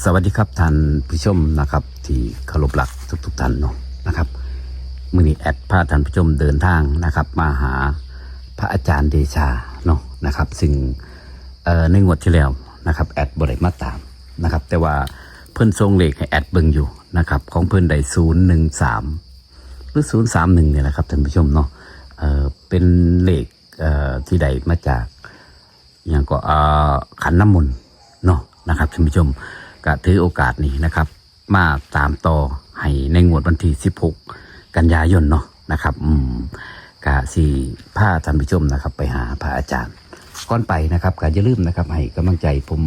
สวัสดีครับท่านผู้ชมนะครับที่เคารพรักทุกทุกๆท่านเนาะนะครับมือนี้แอดพาท่านผู้ชมเดินทางนะครับ มาหาพระอาจารย์เดชาเนาะนะครับ ซึ่งในงวดที่แล้วนะครับแอดบริมาตามนะครับ แต่ว่าเพิ่อนทรงเลขให้แอดเบิ่งอยู่นะครับ ของเพิ่อนได้ศูนย์หนึ่งสามหรือศูนย์สามหนึ่งเนี่ยแหละครับท่านผู้ชมเนาะเเป็นเลขที่ได้มาจากอย่างก็เอ่อขันน้ำมนต์เนาะนะครับท่านผู้ชม ก็ถือโอกาสนี้นะครับ มาตามต่อให้ในงวดวันที่ 16 กันยายนเนาะนะครับอืมกะสี่ผ้าท่านผู้ชมนะครับ ไปหาพระอาจารย์ก่อนไปนะครับก็อย่าลืมนะครับ ให้กำลังใจผม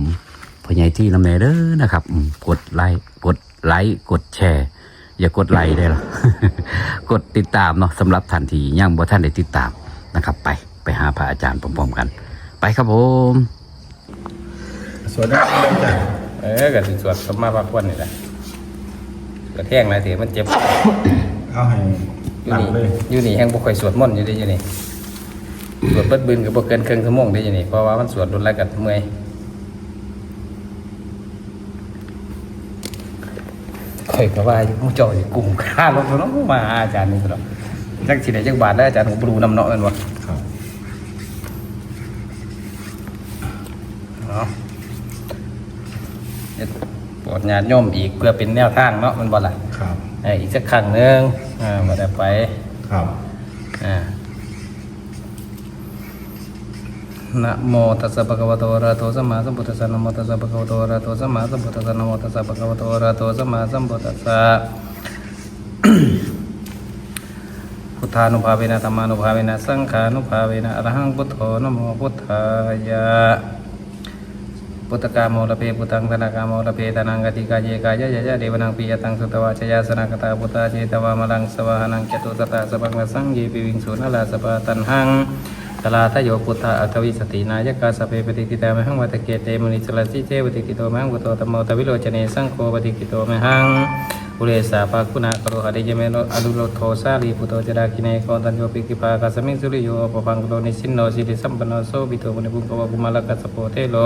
พ่อใหญ่ที่ลำเนเด้อนะครับกดไลค์กดไลค์กดแชร์ อย่ากดไลค์ได้หรอกดติดตามเนาะสำหรับท่านที่ยังบ่ท่านได้ติดตามนะครับ ไปไปหาพระอาจารย์พร้อมๆกัน ไปครับผมสวัสดีครับอาจารย์ เออก็สิสวดสมมาพระควรนี่แหละกระแทงหลายเถียมันเจ็บ เอาให้อยู่หนักนี่เลยอยู่นี่แห้งบ่ค่อยสวดมนต์อยู่เด้อยู่นี่สวดเบิดบืนก็บ่เกินครึ่งชั่วโมงเด้อยู่นี่เพราะว่ามันสวดรุนแรงกับเมื่อยข่อยก็ว่าอยู่ผู้เจ้าอยู่กลุ่มค่ารถเนาะมาหาอาจารย์นี่ตลอดจักสิได้จักบาทได้วอาจารย์ผมบ่รู้นำเนาะแม่นบ่ครับเนาะเฮ็ดโปรดญาติโยมอีกเพื่อเป็นแนวทางเนาะแมันบ่ล่ะครับเอ้ยอีกสักครั้งหนึงอ่าบ่ได้ไปครับอ่านะโมตัสสะภะคะวะโตอะระหะโตสัมมาสัมพุทธัสสะนะโมตัสสะภะคะวะโตอะระหะโตสัมมาสัมพุทธัสสะนะโมตัสสะภะคะวะโตอะระหะโตสัมมาสัมพุทธัสสะ พุทธานุภาเวนะธรรมานุภาเวนะสังฆานุภาเวนะอรหังพุทโธนะโมพุทธายะ พุทธกามโมระเพพุตังธนากามโมระเพธนังกติกาเยกายะยะยะเดวนังปิยตังสุตวาชยาสนากตาพุทธาเจตวามลังสวาหนังจตุสตาสปังกสังเยปิวิงสุนลาสปาตันหังตลาทโยพุทธาอัตวิสตินายกาสเปปฏิกิตามหังวัตเกเตมุนิสลสิเจปฏิกิโตมหังวุโตตมโมตวิโรจเนสังโคปฏิกิโตมหัง อุเรสาภาคุณากโรหะเดยเมโนอดุโลโทสาลีปุโตจดาคิเนโกตันโยปิกิปากาสมิงสุริโยปปังกุโตนิสินโนสิริสัมปันโนโสบิโตมุนิปุงกวะกุมาลกัสโพเทโล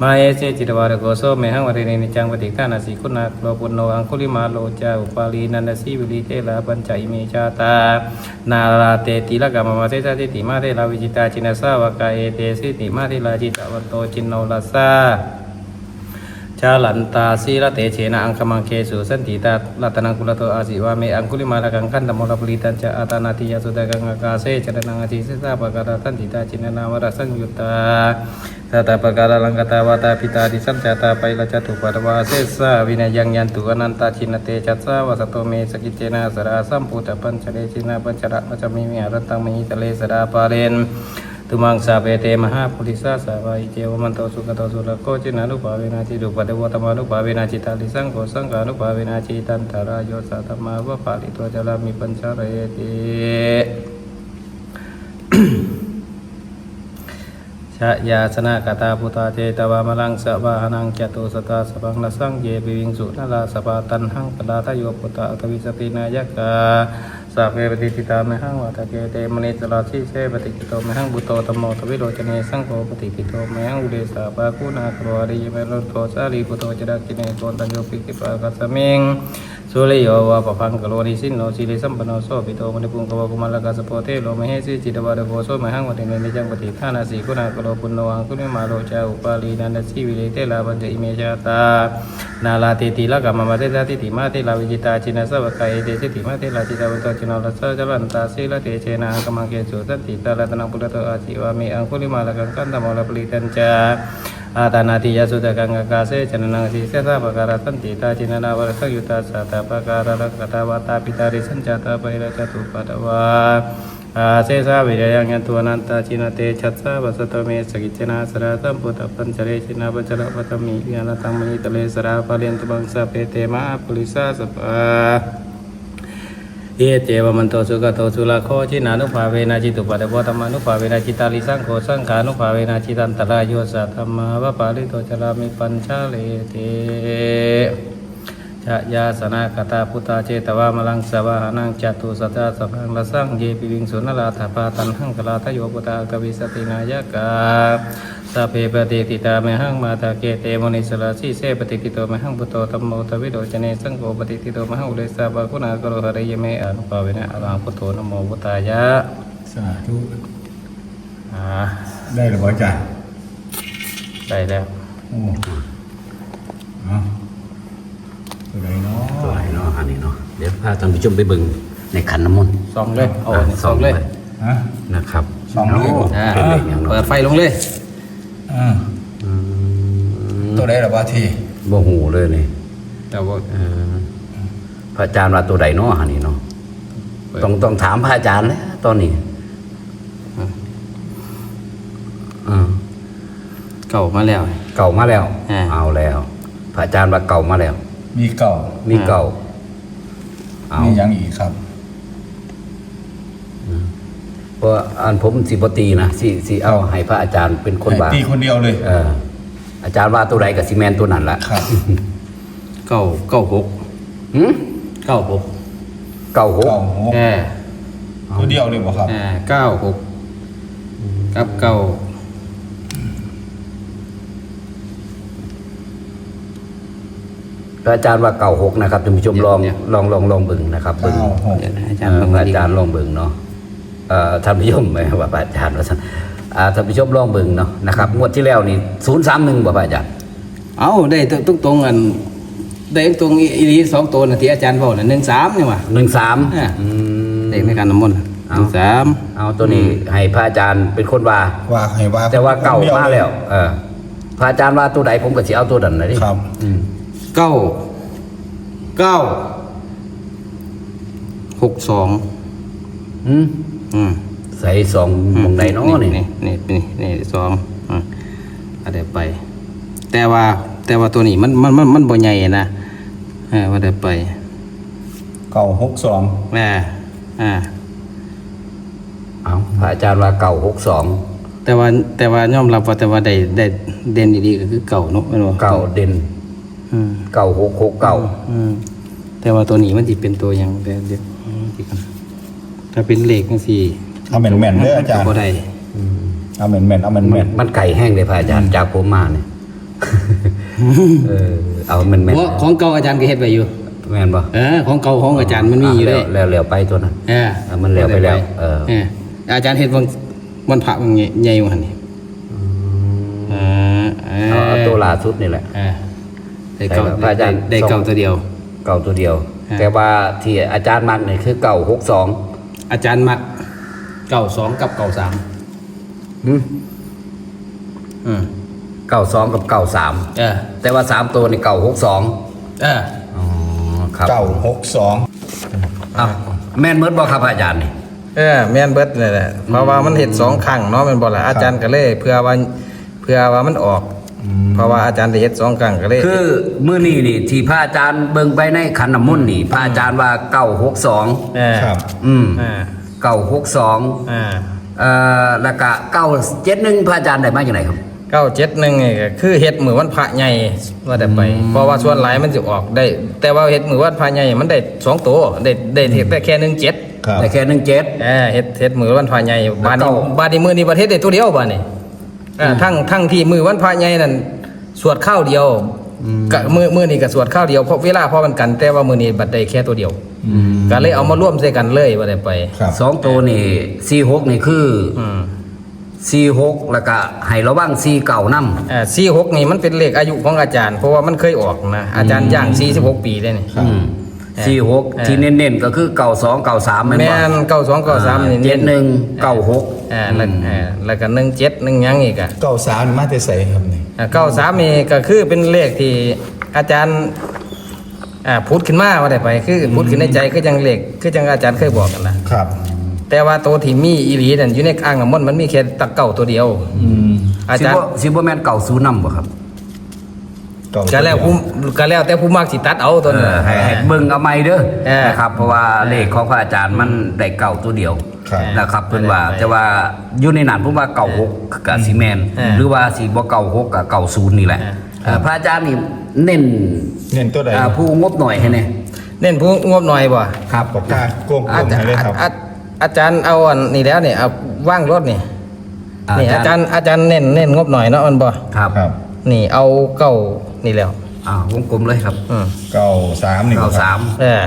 มาเอเจจิตวารโกโสเมหังวเรเนนิจังปฏิฆานาสีคุณากโรปุณโนอังคุลิมาโลจาอุปาลีนันสีวิลิเทลาปัญจอิเมชาตา นาลาเตติละกามมาเตสาติติมาเทลาวิจิตาจินสาวกาเอเตสิติมาเทลาจิตาวันโตจินโนลาสา ชาลันตาสีละเตเชนะอังคมังเคสุสันติตาลัตนังกุลโตอาสิวาเมอังคุลิมาลกังคันตมลปลิตันจะอาตานาติยาสุดากังอากาเสจรนังอาิเสสาปะการตันติตาจินนาวรสังยุตตาตาตาปะการลังกตาวาตาปิตาดิสัมจตาไปละจตุปัตวาเสสาวินัยยังยันตุอนันตาชินเตจัสสาวาสโตเมสกิเจนะสราสัมพุทธปัญจเลชินาปัญจระปัจมิมิอรตังมิหิตเลสดาปาเรน ตุมังสาเปเตมหาปุริสาสาวาอิเจวมันโตสุขโตสุรโคจินานุภาเวนาจิตุปเทวตมานุภาเวนาจิตาลิสังโฆสังฆานุภาเวนาจิตันตรายโยสัตตมาวะปาลิตัวจลามิปัญชาเรติชะยาสนากตาพุทธาเจตวามลังสวาหนังจตุสตาสพังละสังเยปิวิงสุนลาสปาตันหังปดาทโยพุทธาทวิสตินายกา สาเพปฏิทิตาเมหังวัตเกเตมณีสลาชีเชปฏิกิโตเมหังบุตโตตมโมทวิโรจเนสังโฆปฏิกิโตเมหังอุเดสาปากุนาครวาริยเมรุโตสาลีปุโตจดักิเนโกนตัญโยปิกิปากัสสมิงสุริโยวะปะพังกโลนิสินโนสิริสัมปนโนโสปิโตมณิพุงกวกุมารกาสโพเทโลมเหสิจิตวะโกโสมหังวะเทเนนิจังปฏิทานาสีกุณากโลปุณโนอังคุนิมาโลจาอุปาลีนันทสีวิเลเตลาปัญจอิเมจาตานาลาติติละกามมาเตตาติติมาเตลาวิจิตาจินาสวะกายเตสิติมาเตลาจิตาวันโตจินาลัสสะจลันตาสีละเตเชนะอังกมังเกสุสันติตาลตนาปุระโตอาจิวามิอังคุลิมาลกังกันตมลปลิตัญจา อาตานาติยสุตกังกาเสจนนังสีเสสะปะการสันติตาจินนาวรสังยุตาสัตตปะการลังกตาวตาปิตาริสัญจตาไประจตุปัตวาอาเสสะวิรยังยันตัวนันตาจินเตชัสสะวัสตเมสกิจนาสระสัมพุทธปัญจเรชินาปัญจระปัตมิวิญาตังมหิตเลสระปะเรียนตุบังสะเปเตมะปุริสาสปะ เอเจวมันโตสุขโตสุลาโคจินานุภาเวนะจิตุปัตโพธรรมานุภาเวนะจิตาลิสังโฆสังขานุภาเวนะจิตันตรายโยสัทธรรมาวะปาลิโตจรามิปัญชาเลเตชะยาสนากตาพุทธาเจตวามลังสวาหนังจัตุสัจจสัพังละสังเยปิวิงสุนลาถาปาตันหังกลาทโยปุตตากวิสตินายกา สัพเพปฏิติตาเมหังมาตาเกเตมนิสลาสีเสปฏิติโตเมหังพุทโตธัมโมทวิโดจเนสังโฆปฏิติโตเมหังอุเดสาบาคุณากรหะเรยเมอนุภาเวนะอรหังพุทโธนโมพุทายะสาธุได้หรือเปล่าจารย์ได้แล้วโอ้เอาตัวไหนเนาะตัวไหนเนาะอันนี้เนาะเดี๋ยวพาท่านผู้ชมไปเบิ่งในขันน้ำมนต์สองเลยเอาสองเลยนะครับสองเลยเป็นเลขอย่างเปิเนาะดไฟลงเลย อ่าตัวไหนหรือเปล่าทีบ่หูเลยนี่แต่ว่าเออพระอาจารย์ว่าตัวใดเนาะอันนี้เนาะต้องต้องถามพระอาจารย์แล้วตอนนี้อืมเก่ามาแล้ว เก่ามาแล้ว อ่า เอาแล้ว พระอาจารย์ว่าเก่ามาแล้ว มีเก่ามีเก่า เอามียังอีกครับ เพราะอันผมสิบตีนะสิสิเอาให้พระอาจารย์เป็นคนว่าให้ตีคนเดียวเลย เอออาจารย์ว่าตัวใดกับซีเมนตัวนั้นละครับเก้าเก้าหกหืมเก้าหกเก่าหกเก่าหกแอ่ตัวเดียวเลยบ่ครับอ่าเก้าหกกับเก้าพระอาจารย์ว่าเก่าหกนะครับท่านผู้ชมลองลองลองลองเบิ่งนะครับเบิ่งเก้าหกเดี๋ยวนะอาอาจาจารรย์ย์ลองพระดีอาจารย์ลองเบิ่งเนาะเอ่อ ท่านผู้ชมไม่ว่าพระอาจารย์ว่าท่านอ่าท่านผู้ชมลองเบิ่งเนาะนะครับงวดที่แล้วนี่ศูนย์สามหนึ่งบ่พระอาจารย์ เอาได้ตรงตรงๆอันได้ตรงอีหลีสองตัวนะที่อาจารย์บอกนะหนึ่งสามนี่หว่าหนึ่งสามอ่าอืมเด็กในการน้ำมนต์หเอานึ่งสามเอาตัวนี้ให้พระอาจารย์เป็นคนว่าว่าให้ว่าแต่ว่าเก่าคนดียมาแล้วเออพระอาจารย์ว่าตัวใดผมก็สิเอาตัวนั้นนะดิครับอืมเก้าเก้าหกสองอืม อืมใส่สองหมองใดเนาะนี่นี่นี่นี่นี่สองอะเอาเดี๋ยวไป แต่ว่า แต่ว่าตัวนี้มันมันมันมันบ่ใหญ่นะเออว่าเดี๋ยวไปเก่าหกสองอ่าอ่าเอาพระอาจารย์ว่าเก่าหกสองแต่ว่าแต่ว่ายอมรับว่าแต่ว่าได้ได้เด่นดีๆก็คือเก่าเนาะแม่นบ่เก่าเด่นอืมเก่าหกหกเก่าอืมแต่ว่าตัวนี้มันสิเป็นตัวหยังแต่เดี๋ยวอืมสิกัน ถ้าเป็นเลขจังซี่เอาแม่นแม่นๆเด้ออาจารย์บ่ได้เอาแม่นแม่นๆเอาแม่นมัแม่นนมันไก่แห้งเลยพระอาจารย์จากผมมาเนี่ยเออเอามันแม่นเพราะของเก่าอาจารย์ก็เฮ็ดไว้อยู่ แม่นบ่เออ ของเก่าของอาจารย์มันมีอยู่เด้แล้วแล้วไปตัวนั้น เออเอามันแล้วไปแล้วเออ เอออาจารย์เฮ็ดวันวันพระวันใหญ่ๆวันนี้เออเออเอาเอาตัวล่าสุดนี่แหละ เออได้เก่าใส่กับพระอาจารย์ ได้เก่าตัวเดียว เก่าตัวเดียวฮะแต่ว่าที่อาจารย์มักเนี่ยคือเก่าหกส องอาจารย์มักเก่าสองกับเก่าสามอืมเก่าสองกับเก่าสามเออแต่ว่าสามตัวนี่เก่าหกสองเอออ๋อครับๆเก่าหกสองอ้าวแม่นเมิดบ่ครับอาจารย์นี่เออแม่นเบิดนี่แหละเพราะว่ามันเห็ดสองครั้งเนาะแม่นบ่ล่ะอาจารย์ก็เลย เพื่อว่าเพื่อว่ามันออก เพราะว่าอาจารย์ได้เฮ็ดสองครั้งก็เลยคือมื้อนี้นี่ที่พระอาจารย์เบิ่งไปในขันน้ำมนต์นี่พระอาจารย์ว่าเก่าหกสองเออครับอืมอ่าเก่าหกสองอ่าเอ่อแล้วก็เก้าเจ็ดหนึ่งพระอาจารย์ได้มาจากไหนครับเก้าเจ็ดหนึ่งนี่ก็คือเฮ็ดมือวันพระใหญ่ว่าได้ไป เพราะว่าส่วนหลายมันจะออกได้ แต่ว่าเฮ็ดมือวันพระใหญ่มันได้สองตัวได้ได้แต่แค่หนึ่งเจ็ดครับได้แค่หนึ่งเจ็ดเออเฮ็ดเฮ็ดมือวันพระใหญ่บาดนี้แล้วก็บาดนี้มือนี้ประเทศได้ตัวเดียวบาดนี้ อ่าทั้งทั้งที่มือวันพระใหญ่นั่นสวดข้าวเดียวก็มือมือนี้ก็สวดข้าวเดียวเพราะเวลาพอมันกัน แต่ว่ามือนี้บัดได้แค่ตัวเดียวก็เลยเอามาร่วมใส่กันเลยว่าได้ไปครับสองตัวนี่สี่หกนี่คืออืมสี่หกแล้วก็ให้ระวังสี่เก่านํอ่าสี่หกนี่มันเป็นเลขอายุของอาจารย์ เพราะว่ามันเคยออกนะอาจารย์ย่างสี่สิบหกปีได้นี่ครับ สี่หกเออ ที่เน้นๆก็คือเก่าสองเก่าสามแม่นเก้าสองเก้าสามนี่เจ็ดหนึ่งเก่าหกอ่าแล้วอ่าแล้วก็หนึ่งเจ็ดหนึ่งหยังอีกอะเก่าสามนี่มาแต่ใส่ครับนี่เก้าสามนี่ก็คือเป็นเลขที่อาจารย์อ่าพูดขึ้นมาว่าได้ไป คือพูดขึ้นในใจคือจังเลขคือจังอาจารย์เคยบอกกันนะครับ แต่ว่าตัวที่มีอีหลีนั่นอยู่ในอ่างน้ำมนต์มันมีแค่ตะเก่าตัวเดียวอืมอาจารย์ซิบแมนเก่าศูนย์นำบ่ครับ เก่าก็แล้วผู้ก็แล้วแต่ผู้มากสิตัดเอาตัวเอนั้นอให้ให้เบิ่งเอาไม่เด้อเออ นะครับ เพราะว่าเลขของพระอาจารย์มันได้เก่าตัวเดียวครับ นะครับเพิ่นว่าเออแต่ว่าอยู่ในนั้นผมว่าเก่าหกกับซีแมนเออหรือว่าสีบ่เก่าหกกับเก่าศูนย์นี่แหละเออเออพระอาจารย์นี่เน้นเน้นตัวใดอ่าผู้งบหน่อยให้แน่เน้นผู้งบหน่อยบ่ครับปากกาโกงอาๆจารให้ย์เลยครับ อาอาอาจารย์เอาอันนี้แล้วเนี่ยเอาว่างรถนี่นี่อาจารย์อาจารย์เน้นเน้นงบหน่อยเนาะมันบ่ครับ ครับ นี่เอาเก้า นี่แล้วอ่าวงกลมเลยครับอืมเก้าสามนี่เก้าบ่ครับสามเออ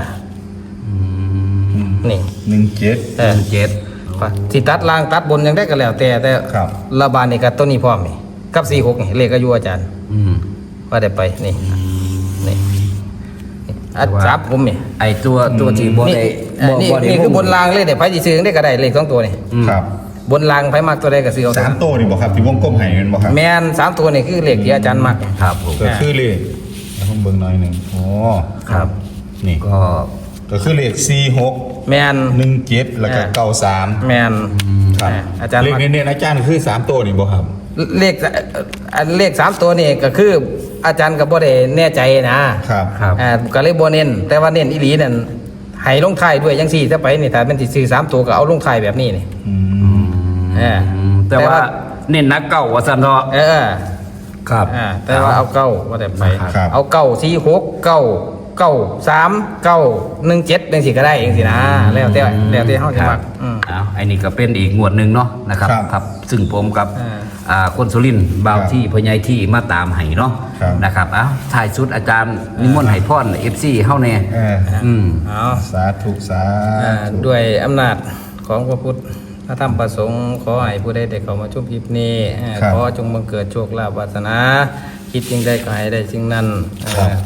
นี่ หนึ่งเจ็ด เออ เจ็ด สิตัดล่างตัดบนยังได้ก็แล้ว แต่แต่ครับ ระบาดนี่กับตัวนี้พร้อมนี่กับสี่หกนี่เลขอายุอาจารย์ อืม ว่าได้ไปนี่นี่นี่อาจับผมนี่ไอตัวตัวที่บอนี่ได้เอ่อนี่ได้นี่คือบนรางเลยเดี๋ยวไผสิซื้อได้ก็ได้เลขสองตัวนี่ อืม ครับ บนรางไผมากตัวใดก็ซื้อเอาสามตัวนี่บ่ครับที่วงกลมให้กันบ่ครับแมนสามตัวนี่คือเลขที่อาจารย์มักครับผมก็คือเลขแล้วผมเบิ่งหน่อยหนึ่งอ๋อครับ นี่ก็ก็คือเลขสี่หกแมนหนึ่งเจ็ดแล้วก็อ่าเก้าสามแมนครับอ่าอาจารย์เลขมักเน้นๆอาจารย์คือสามตัวนี่บ่ครับเลขเอ่ออันเลขสามตัวนี่ก็คืออาจารย์ก็บ่ได้แน่ใจนะครับครับอ่าก็เลยบ่เน้นแต่ว่าเน้นอีหลีนั่นให้ลงท้ายด้วยจังซี่ถ้าไปนี่ถ้าเป็นสิซื้อสามตัวก็เอาลงท้ายแบบนี้นี่อืม เอออืมแต่ว่าเน้นนักเก่าว่าสันเนาะเออครับอ่าแต่ว่าเอาเก้าว่าแต่ไป ครับ เอาเก้าสี่หกเก้าเก้าสามเก้าหนึ่งเจ็ดเป็นสิก็ได้เองสินะแล้วแต่แล้วแต่เฮาจะมักอืมอ้าวไอ้นี่ก็เป็นอีกงวดหนึ่งเนาะนะครับครับครับซึ่งผมกับอ่า อ่าคนสุรินทร์บาวครับที่พญายที่มาตามให้เนาะครับ นะครับอ้าวถ่ายชุดอาจารย์นิมนต์ให้พ่อนเอฟซีเฮาแน่เอออืม เอา สาธุสาอ่าธุ ด้วยอำนาจของพระพุทธ พระธรรมประสงค์ขอให้ผู้ใดได้เข้ามาชมคลิปนี้อ่าครับ ขอจงบังเกิดโชคลาภวาสนา คิดจริงได้ก็ให้ได้จริงนั้นครับอ่า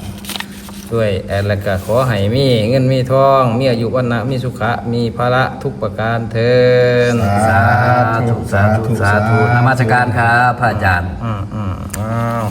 ด้วยแอดและก็ขอให้มีเงินมีทอง มีอายุวันนะมีสุขะมีภาระทุกประการเทินสาธุสาธุสาธุนมัสการครับพระอาจารย์ อืมอืมอ้าว